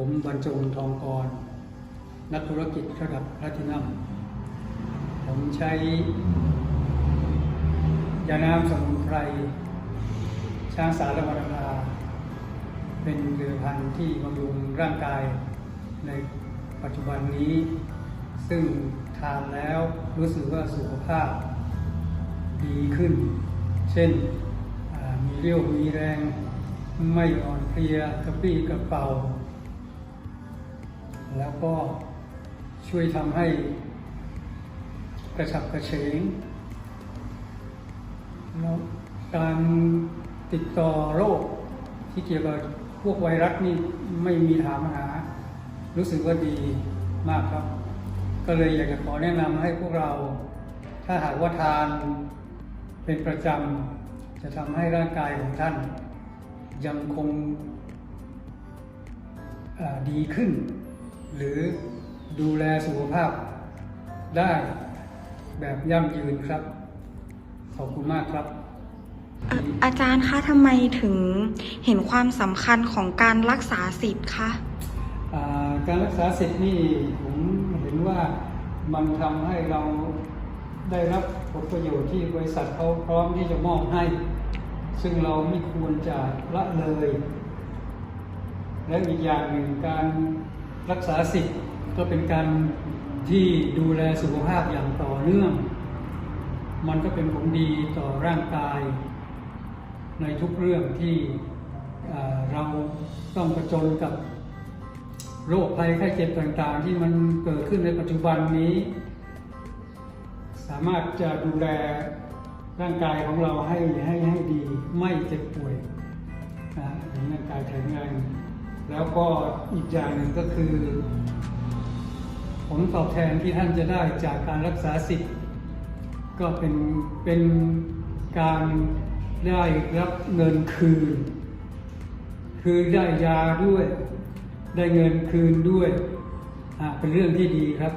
ผมบรรจงทองกร นักธุรกิจระดับแพลทินัมผมใช้ยาน้ำสมุนไพร ช้างสารวรดาเป็นเรือพันธุ์ที่บำรุงร่างกายในปัจจุบันนี้ ซึ่งทานแล้วรู้สึกว่าสุขภาพดีขึ้น เช่นมีเรี่ยวมีแรง ไม่อ่อนเพลียกระปี้กระเป๋า แล้วก็ช่วยทำให้กระฉับกระเฉงแล้วการติดต่อโรคที่เกี่ยวกับพวกไวรัสนี่ไม่มีถามหา รู้สึกว่าดีมากครับ ก็เลยอยากจะขอแนะนำให้พวกเรา ถ้าหากว่าทานเป็นประจำจะทำให้ร่างกายของท่าน ยังคงดีขึ้น หรือดูแลสุขภาพได้แบบยั่งยืนครับ ขอบคุณมากครับเอ่ออาจารย์คะทำไมถึงเห็นความสำคัญของการรักษาสิทธิ์คะอ่าการรักษาสิทธิ์นี่ผมเห็นว่ามันทำให้เราได้รับผลประโยชน์ที่บริษัทเขาพร้อมที่จะมอบให้ ซึ่งเราไม่ควรจะละเลย และอีกอย่างหนึ่งการ รักษาสิทธิ์ก็เป็นการที่ดูแลสุขภาพอย่างต่อเนื่อง มันก็เป็นผลดีต่อร่างกาย ในทุกเรื่องที่เราต้องประจนกับโรคภัยไข้เจ็บต่างๆ ที่มันเกิดขึ้นในปัจจุบันนี้ สามารถจะดูแลร่างกายของเราให้ให้ให้ดีไม่เจ็บป่วยนะร่างกายแข็งแรง แล้วก็อีกอย่างหนึ่งก็คือผลตอบแทนที่ท่านจะได้จากการรักษาสิทธิ์ก็เป็นเป็นการได้รับเงินคืน คือได้ยาด้วย ได้เงินคืนด้วยอ่าเป็นเรื่องที่ดีครับ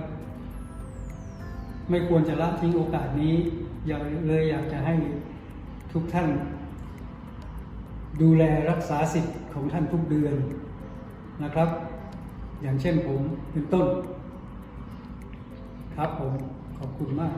ไม่ควรจะละทิ้งโอกาสนี้อยากเลยอยากจะให้ทุกท่าน ดูแลรักษาสิทธิ์ของท่านทุกเดือน นะครับ อย่างเช่นผมเป็นต้น ครับผมขอบคุณมาก